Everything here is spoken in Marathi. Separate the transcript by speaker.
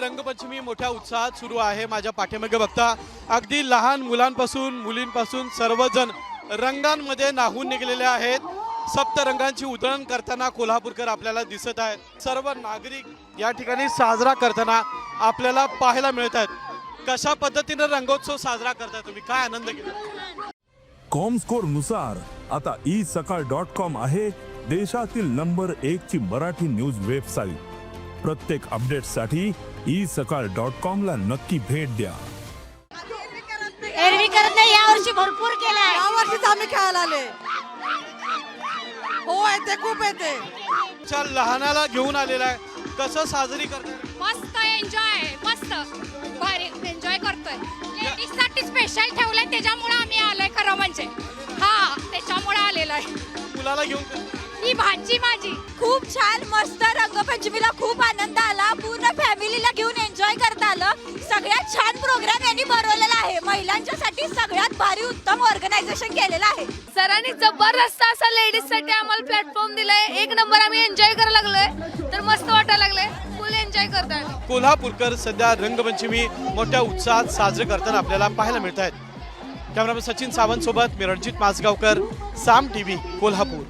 Speaker 1: रंगपंचमी मोठ्या उत्साहात सुरू आहे माझ्या पाठीमागे बघता. अगदी लहान मुलांपासून मुलींपासून सर्वजण रंगांमध्ये नाहून निघलेले आहेत. सप्तरंगांची उधळण करताना कोल्हापूरकर आपल्याला दिसत आहेत. सर्व नागरिक या ठिकाणी साजरा करताना आपल्याला पाहायला मिळत आहेत. कशा पद्धतीने रंगोत्सव साजरा करताय तुम्ही? काय आनंद घेता?
Speaker 2: कॉमस्कोरनुसार आता ई सकाळ डॉट कॉम आहे देशातील नंबर एक ची मराठी न्यूज वेबसाईट प्रत्येक अपडेटसाठी ई सकाळ डॉट कॉम ला नक्की भेट द्या.
Speaker 3: एरवी करत नाही यावर्षी भरपूर केलाय.
Speaker 4: या वर्षीच आम्ही खेळायला आले हो येते खूप येते.
Speaker 1: च्या लहानाला घेऊन आलेला आहे. कसं साजरी करताय?
Speaker 5: मस्त एन्जॉय मस्त. भारी एन्जॉय करतोय. लेडीजसाठी स्पेशल ठेवलंय त्याच्यामुळे आम्ही आलोय खरं म्हणजे. हा त्याच्यामुळे आलेलो आहे.
Speaker 1: मुलाला घेऊन
Speaker 5: ही भाजी माझी.
Speaker 3: खूप छान मस्त रंगपंचमीला खूप महिलांच्यासाठी सगळ्यात भारी उत्तम ऑर्गनायझेशन केलेलं आहे.
Speaker 5: सरांनी जबरदस्त असा लेडीजसाठी आम्हाला प्लॅटफॉर्म दिलाय. एक नंबर आम्ही एन्जॉय करायला लागलोय. तर मस्त वाटायला लागलंय. फुल एन्जॉय करताय
Speaker 1: कोल्हापूरकर सध्या रंगपंचमी मोठ्या उत्साहात साजरे करताना आपल्याला पाहायला मिळत आहेत कॅमेरामॅन सचिन सावंत सोबत मी रणजित माजगावकर साम टीव्ही कोल्हापूर.